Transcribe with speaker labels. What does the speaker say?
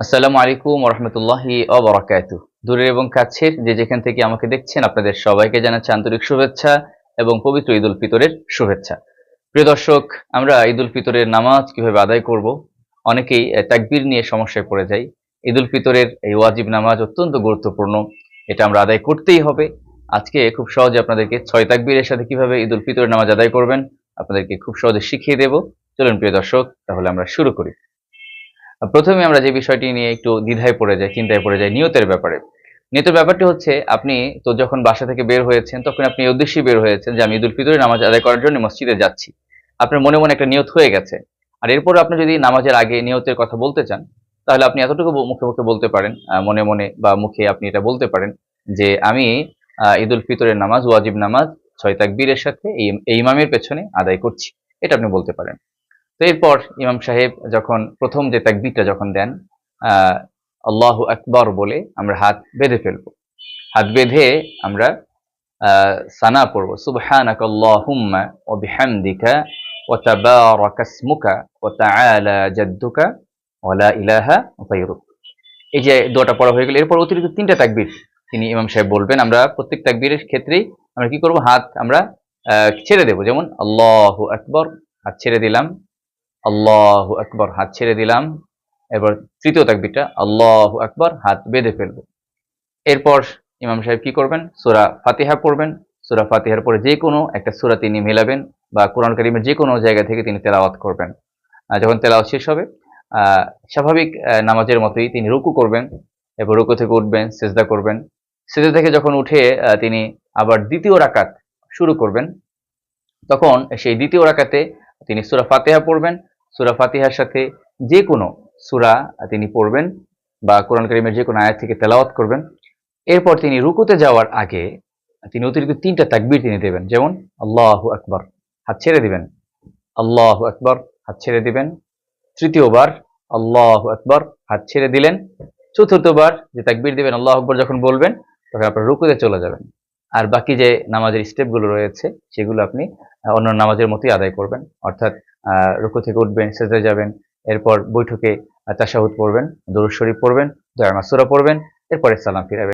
Speaker 1: আসসালামু আলাইকুম রহমতুল্লাহি অবরাকাত দূরের এবং কাছের যে যেখান থেকে আমাকে দেখছেন, আপনাদের সবাইকে জানাচ্ছি আন্তরিক শুভেচ্ছা এবং পবিত্র ঈদ উল ফিতরের শুভেচ্ছা। প্রিয় দর্শক, আমরা ঈদ উল ফিতরের নামাজ কীভাবে আদায় করব? অনেকেই তাকবীর নিয়ে সমস্যায় পড়ে যাই। ঈদ উল ফিতরের এই ওয়াজিব নামাজ অত্যন্ত গুরুত্বপূর্ণ। এটা আমরা আদায় করতেই হবে। আজকে খুব সহজে আপনাদেরকে ছয় তাকবীরের সাথে কীভাবে ঈদ উল ফিতরের নামাজ আদায় করবেন, আপনাদেরকে খুব সহজে শিখিয়ে দেব। চলুন প্রিয় দর্শক, তাহলে আমরা শুরু করি। প্রথমে আমরা যে বিষয়টি নিয়ে একটু দ্বিধায় পড়ে যাই, চিন্তায় পড়ে যাই নিয়তের ব্যাপারে। নিয়তের ব্যাপারটি হচ্ছে, আপনি তো যখন বাসা থেকে বের হয়েছেন, তখন আপনি এই উদ্দেশ্যেই বের হয়েছেন যে আমি ঈদুল ফিতরের নামাজ আদায় করার জন্য মসজিদে যাচ্ছি। আপনার মনে মনে একটা নিয়ত হয়ে গেছে। আর এরপর আপনি যদি নামাজের আগে নিয়তের কথা বলতে চান, তাহলে আপনি এতটুকু মুখে মুখে বলতে পারেন মনে মনে বা মুখে আপনি এটা বলতে পারেন যে আমি ঈদুল ফিতরের নামাজ, ওয়াজিব নামাজ, ছয় তাকবীরের সাথে এই ইমামের পেছনে আদায় করছি। এটা আপনি বলতে পারেন। এরপর ইমাম সাহেব যখন প্রথম যে তাকবীরটা যখন দেন আল্লাহু আকবর বলে আমরা হাত বেঁধে ফেলব। হাত বেঁধে আমরা সানা পড়ব। সুবহানাক এই যে দোয়াটা পড়া হয়ে গেল, এরপর অতিরিক্ত তিনটা তাকবীর তিনি ইমাম সাহেব বলবেন। আমরা প্রত্যেক তাকবীরের ক্ষেত্রেই আমরা কি করব? হাত আমরা ছেড়ে দেব। যেমন আল্লাহু আকবর, হাত ছেড়ে দিলাম আল্লাহু আকবর, হাত ছেড়ে দিলাম। এরপর তৃতীয় তাকবীরটা, আল্লাহ আকবর, হাত বেঁধে ফেলব। এরপর ইমাম সাহেব কি করবেন? সুরা ফাতিহা পড়বেন। সুরা ফাতিহার পরে যে কোনো একটা সুরা তিনি মেলাবেন বা কোরআন কারিমের যে কোনো জায়গা থেকে তিনি তেলাওয়াত করবেন। যখন তেলাওয়াত শেষ হবে স্বাভাবিক নামাজের মতোই তিনি রুকু করবেন, এরপর রুকু থেকে উঠবেন, সেজদা করবেন। সেজদা থেকে যখন উঠে তিনি আবার দ্বিতীয় রাকাত শুরু করবেন। তখন সেই দ্বিতীয় রাকাতে তিনি সুরা ফাতেহা পড়বেন সূরা ফাতিহার সাথে যে কোনো সূরা তিনি পড়বেন বা কোরআন কারিমের যে কোনো আয়াত থেকে তেলাওয়াত করবেন। এরপর তিনি রুকুতে যাওয়ার আগে তিনি অতিরিক্ত তিনটা তাকবির তিনি দেবেন। যেমন, আল্লাহু আকবর, হাত ছেড়ে দিবেন। আল্লাহ আকবর, হাত ছেড়ে দিবেন। তৃতীয়বার, আল্লাহ আকবর, হাত ছেড়ে দিলেন। চতুর্থবার যে তাকবীর দিবেন, আল্লাহ আকবর যখন বলবেন, তখন আপনার রুকুতে চলে যাবেন। আর বাকি যে নামাজের স্টেপগুলো রয়েছে, সেগুলো আপনি অন্য নামাজের মতোই আদায় করবেন। অর্থাৎ রুকু থেকে উঠবেন সেজে যাবেন, এরপর বৈঠকে তাশাহুদ পড়বেন, দরুদ শরীফ পড়বেন দয়া মাসুরা পড়বেন, এরপরে সালাম ফিরাবেন।